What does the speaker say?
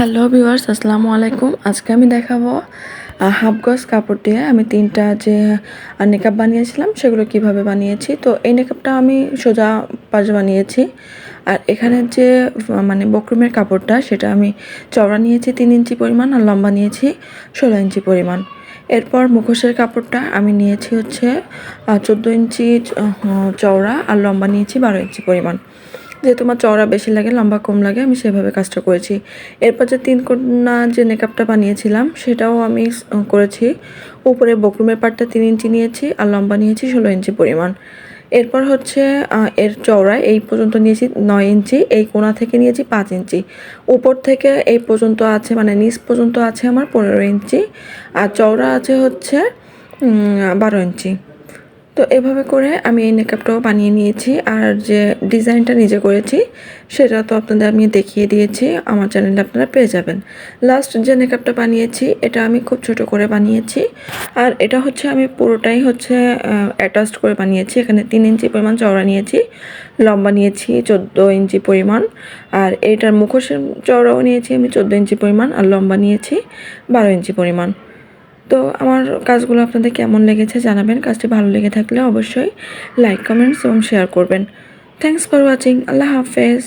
Hello viewers আসসালামু আলাইকুম। আজকে আমি দেখাবো হাফ গজ কাপড় দিয়ে আমি তিনটা যে নেকআপ বানিয়েছিলাম, সেগুলো কীভাবে বানিয়েছি। তো এই নেকআপটা আমি সোজা পাশ বানিয়েছি। আর এখানে যে মানে বকরুমের কাপড়টা, সেটা আমি চওড়া নিয়েছি তিন ইঞ্চি পরিমাণ আর লম্বা নিয়েছি ষোলো ইঞ্চি পরিমাণ। এরপর মুখোশের কাপড়টা আমি নিয়েছি হচ্ছে চোদ্দ ইঞ্চি চওড়া আর লম্বা নিয়েছি বারো ইঞ্চি পরিমাণ। যেহেতু আমার চওড়া বেশি লাগে, লম্বা কম লাগে, আমি সেভাবে কাজটা করেছি। এরপর যে তিন কন্যা যে মেকআপটা বানিয়েছিলাম, সেটাও আমি করেছি। উপরে বকরুমের পাটটা তিন ইঞ্চি নিয়েছি আর লম্বা নিয়েছি ষোলো ইঞ্চি পরিমাণ। এরপর হচ্ছে এর চওড়ায় এই পর্যন্ত নিয়েছি নয় ইঞ্চি, এই কোণা থেকে নিয়েছি পাঁচ ইঞ্চি। উপর থেকে এই পর্যন্ত আছে মানে নিচ পর্যন্ত আছে আমার পনেরো ইঞ্চি, আর চওড়া আছে হচ্ছে বারো ইঞ্চি। তো এভাবে করে আমি এই মেকআপটাও বানিয়ে নিয়েছি। আর যে ডিজাইনটা নিজে করেছি, সেটা তো আপনাদের আমি দেখিয়ে দিয়েছি। আমার চ্যানেলে আপনারা পেয়ে যাবেন। লাস্ট যে মেকআপটা বানিয়েছি, এটা আমি খুব ছোট করে বানিয়েছি। আর এটা হচ্ছে আমি পুরোটাই হচ্ছে অ্যাটাচড করে বানিয়েছি। এখানে তিন ইঞ্চি পরিমাণ চওড়া নিয়েছি, লম্বা নিয়েছি চোদ্দ ইঞ্চি পরিমাণ। আর এটার মুখোশের চওড়াও নিয়েছি আমি চোদ্দ ইঞ্চি পরিমাণ, আর লম্বা নিয়েছি বারো ইঞ্চি পরিমাণ। তো আমার কাজগুলো আপনাদের কেমন লেগেছে জানাবেন। কাজটি ভালো লেগে থাকলে অবশ্যই লাইক কমেন্টস এবং শেয়ার করবেন। থ্যাংকস ফর ওয়াচিং আল্লাহ হাফেজ।